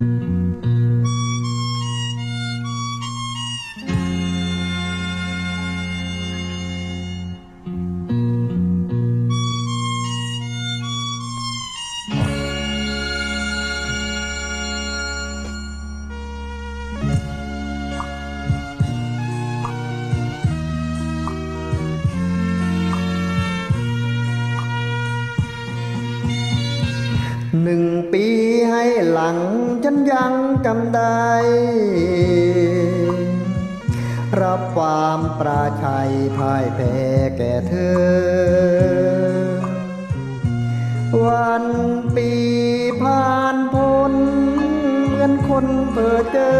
Mm-hmm. หนึ่งปีให้หลังฉันยังจำได้ รับความปราชัยพ่ายแพ้แก่เธอ วันปีผ่านพ้นเหมือนคนเพ้อเจอ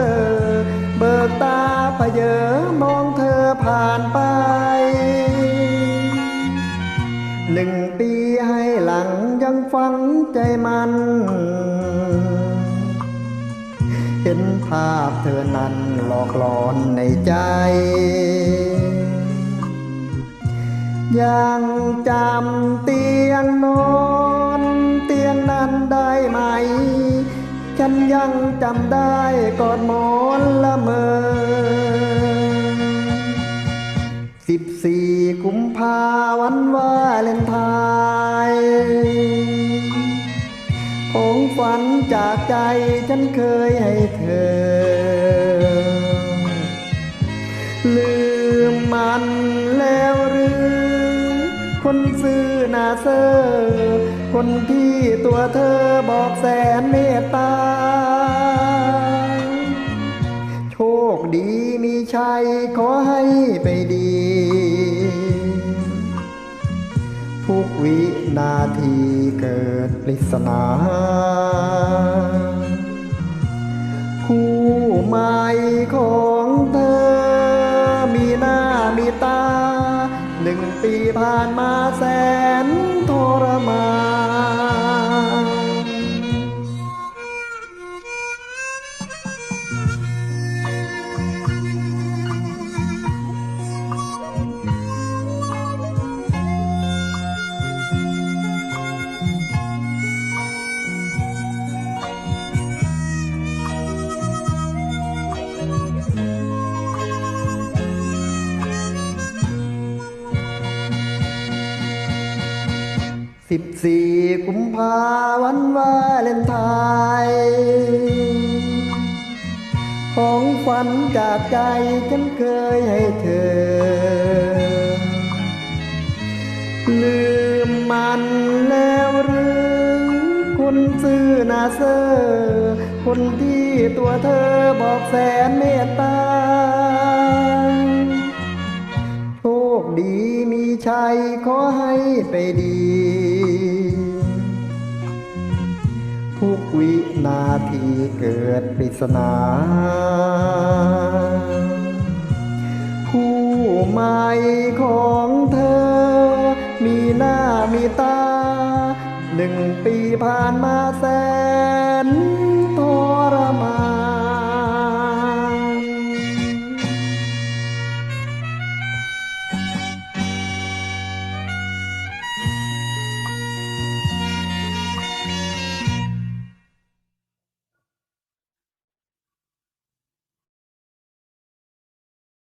เบิกตาพเยอมองเธอผ่านไป งฟังใจมัน เห็นภาพเธอนั้นหลอกหลอนในใจ ยังจำเตียงนอนเตียงนั้นได้ไหม ฉันยังจำได้กอดหมอนละเมอ ฝันจากใจฉันเคยให้เธอ ลืมมันแล้วหรือ คนซื้อหนาเซอร์คนที่ตัวเธอบอกแสนเมตตา โชคดีมีชัยขอให้ไปดี วินาทีเกิดปริศนาคู่ใหม่ของเธอ มีหน้ามีตา หนึ่งปีผ่านมา สิบสี่กุมภาวันวาเลนไทน์ของฝันจากใจฉันเคยให้เธอ ลืมมันแล้วหรือคนซื่อนาเซอร์คนที่ตัวเธอบอกแสนเมตตา ดีมีชัยขอให้ไปดี ทุกวินาทีเกิดปริศนาคู่ใหม่ของเธอ มีหน้ามีตา หนึ่งปีผ่านมาแสน